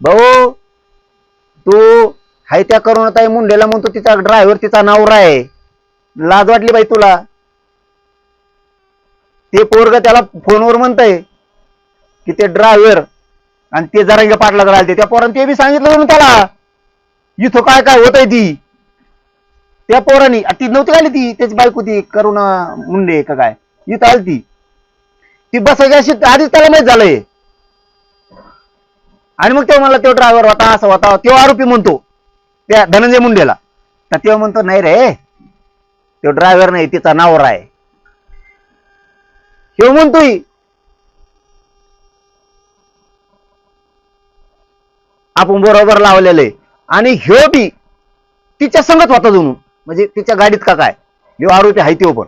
भाऊ तू हाय त्या करुणाताई मुंडेला म्हणतो तिचा ड्रायव्हर तिचा नावरा आहे. लाज वाटली बाई तुला? ते पोरग त्याला फोनवर म्हणतंय की ते ड्रायव्हर आणि ते जरांगे पाटला राहिले त्या पोरानं ते बी सांगितलं म्हणून त्याला. इथं काय काय होतंय ती? त्या पोरानी ती नव्हती आली ती त्याची बायको ती करुणा मुंडे का काय? इथं आली ती ती बसायची अशी आधीच त्याला माहीत झालंय. आणि मग तेव्हा मला तो ड्रायव्हर होता असा होता तो आरोपी म्हणतो त्या धनंजय मुंडेला. तर तेव्हा म्हणतो नाही रे तो ड्रायव्हर नाही तिचा नावर आहे. हे म्हणतोय आपण बरोबर लावलेलं आहे. आणि ह्यो बी तिच्या संगत होता जणू म्हणजे तिच्या गाडीत का काय? ह्यो आरोपी आहे तो पण.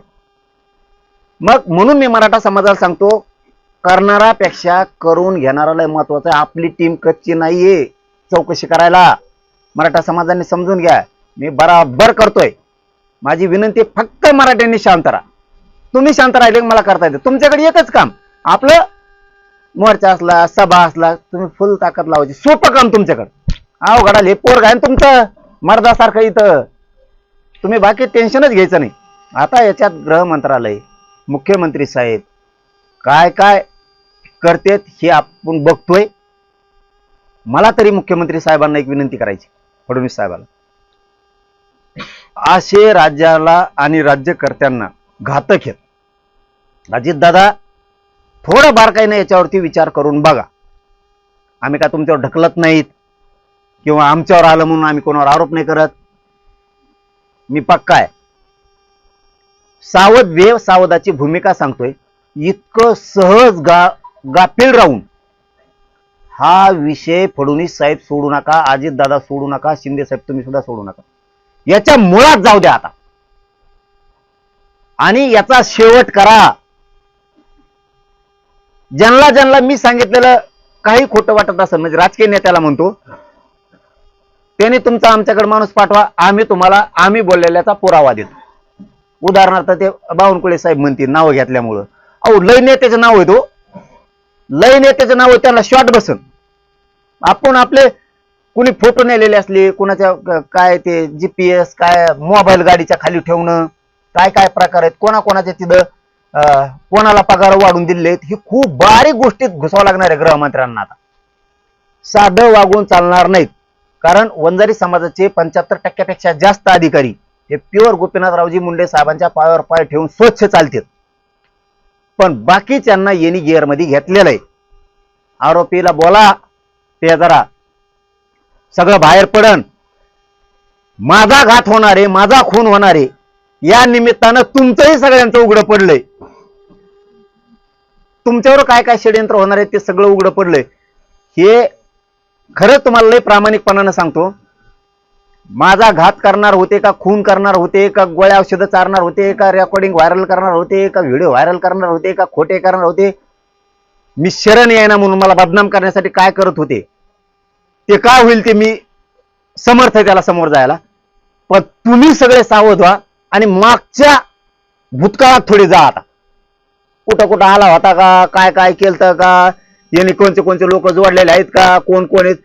मग म्हणून मी मराठा समाजाला सांगतो करणारापेक्षा करून घेणारा लय महत्वाचं आहे. आपली टीम कच्ची नाहीये. चौकशी करायला. मराठा समाजाने समजून घ्या. मी बराबर करतोय. माझी विनंती फक्त मराठ्यांनी शांत राहा. तुम्ही शांत राहिले मला करता येते. तुमच्याकडे एकच काम. आपलं मोर्चा असला सभा असला तुम्ही फुल ताकद लावायची. सोपं काम तुमच्याकडे. आव घडाले पोर आहे तुमचं. मर्दासारखं इथं. तुम्ही बाकी टेन्शनच घ्यायचं नाही. आता याच्यात गृह मंत्रालय मुख्यमंत्री साहेब काय काय? करतेत हे आपण बघतोय. मला तरी मुख्यमंत्री साहेबांना एक विनंती करायची फडणवीस साहेबाला. असे राज्याला आणि राज्यकर्त्यांना घातक आहेत. अजितदादा थोडं बारकाईने याच्यावरती विचार करून बघा. आम्ही काय तुमच्यावर ढकलत नाहीत किंवा आमच्यावर आलं म्हणून आम्ही कोणावर आरोप नाही करत. मी पक्का आहे. सावध वेव सावधाची भूमिका सांगतोय. इतकं सहज गा गाफील राहून. हा विषय फडणवीस साहेब सोडू नका अजित दादा सोडू नका शिंदे साहेब तुम्ही सुद्धा सोडू नका. याच्या मुळात जाऊ द्या आता. आणि याचा शेवट करा. ज्यांना ज्यांना मी सांगितलेलं काही खोटं वाटत असेल म्हणजे राजकीय नेत्याला म्हणतो त्याने तुमचा आमच्याकडे माणूस पाठवा आम्ही तुम्हाला आम्ही बोललेल्याचा पुरावा देतो. उदाहरणार्थ ते बावनकुळे साहेब म्हणतील नाव घेतल्यामुळं. अहो लय नेत्याचं नाव आहे तो. लय नेत्याचं नाव त्यांना शॉर्ट बसन. आपण आपले कुणी फोटो नेलेले असले कुणाच्या काय ते जीपीएस काय मोबाईल गाडीच्या खाली ठेवणं काय काय प्रकार आहेत कोणाकोणाच्या तिथं अं, कोणाला पगार वाढून दिले आहेत ही खूप बारीक गोष्टीत घुसावं लागणार आहे गृहमंत्र्यांना आता. साधं वागून चालणार नाहीत. कारण वंजारी समाजाचे पंच्याहत्तर टक्क्यापेक्षा जास्त अधिकारी हे प्युअर गोपीनाथरावजी मुंडे साहेबांच्या पायावर पाय ठेवून स्वच्छ चालतील पण बाकीच्यांना येणी गिअरमध्ये घेतलेलं आहे. आरोपीला बोला ते जरा सगळं बाहेर पडन. माझा घात होणार आहे माझा खून होणार आहे. या निमित्तानं तुमचंही सगळ्यांचं उघडं पडलंय. तुमच्यावर काय काय षडयंत्र होणार आहे ते सगळं उघडं पडलंय. हे खरंच तुम्हाला लय प्रामाणिकपणानं सांगतो. माझा घात करणार होते का खून करणार होते का गोळ्या औषधं चारणार होते का रेकॉर्डिंग व्हायरल करणार होते का व्हिडिओ व्हायरल करणार होते का खोटे करणार होते? मी शरण येणार म्हणून मला बदनाम करण्यासाठी काय करत होते? ते काय होईल ते मी समर्थ त्याला समोर जायला. पण तुम्ही सगळे सावध व्हा आणि मागच्या भूतकाळात थोडी जा आता. कुठं कुठं आला होता का काय काय केलं का यांनी कोणते कोणते लोक जोडलेले आहेत का कोण कोण आहेत?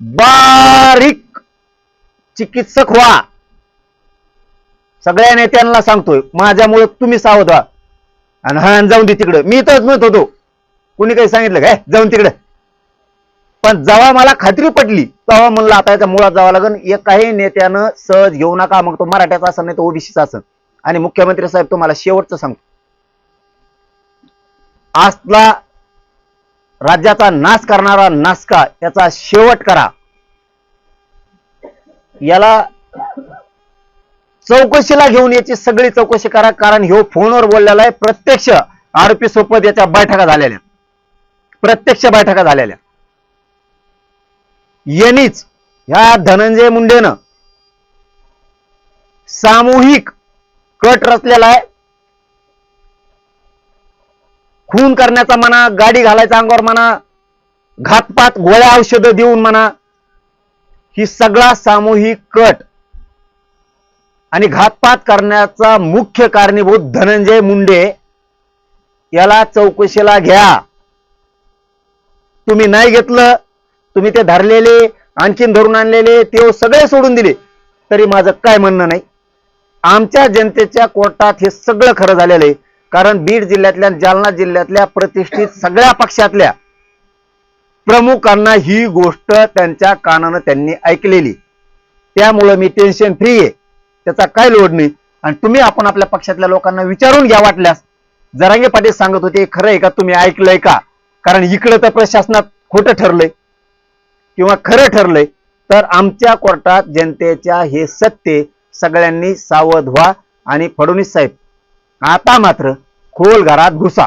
बारीक चिकित्सक व्हा. सगळ्या नेत्यांना सांगतोय माझ्यामुळे तुम्ही सावध व्हा. आणि हा जाऊन दे तिकडं. मी तरच म्हणत होतो कुणी काही सांगितलं काय जाऊन तिकडं. पण जेव्हा मला खात्री पटली तेव्हा म्हणलं आता याच्या मुळात जावं लागेल एकाही नेत्यानं सहज घेऊ नका. मग तो मराठ्याचा असं नाही तो ओबीसीचा असं आणि मुख्यमंत्री साहेब तुम्हाला शेवटचं सांगतो. आजला राज्याचा नाश करणारा नासका याचा शेवट करा. याला चौकशीला घेऊन याची सगळी चौकशी करा कारण ह्यो फोनवर बोललेला आहे. प्रत्यक्ष आरोपी सोबत याच्या बैठका झालेल्या प्रत्यक्ष बैठका झालेल्या यांनीच ह्या धनंजय मुंडेनं सामूहिक कट रचलेला आहे. खून करण्याचा म्हणा गाडी घालायचा अंगावर म्हणा घातपात गोळ्या औषधं देऊन म्हणा ही सगळा सामूहिक कट आणि घातपात करण्याचा मुख्य कारणीभूत धनंजय मुंडे याला चौकशीला घ्या. तुम्ही नाही घेतलं तुम्ही ते धरलेले आणखीन धरून आणलेले ते सगळे सोडून दिले तरी माझं काय म्हणणं नाही. आमच्या जनतेच्या कोर्टात हे सगळं खरं झालेलं आहे. कारण बीड जिल्ह्यातल्या जालना जिल्ह्यातल्या प्रतिष्ठित सगळ्या पक्षातल्या प्रमुखांना ही गोष्ट त्यांच्या कानानं त्यांनी ऐकलेली. त्यामुळं मी टेन्शन फ्री आहे. त्याचा काय लोड नाही. आणि तुम्ही आपण आपल्या पक्षातल्या लोकांना विचारून घ्या वाटल्यास. जरांगे पाटील सांगत होते खरं आहे का तुम्ही ऐकलंय का? कारण इकडं तर प्रशासनात खोटं ठरलंय. किंवा खरं ठरलंय. तर आमच्या कोर्टात जनतेच्या हे सत्य सगळ्यांनी सावध व्हा आणि फडणवीस साहेब आता मात्र खोल घरात घुसा.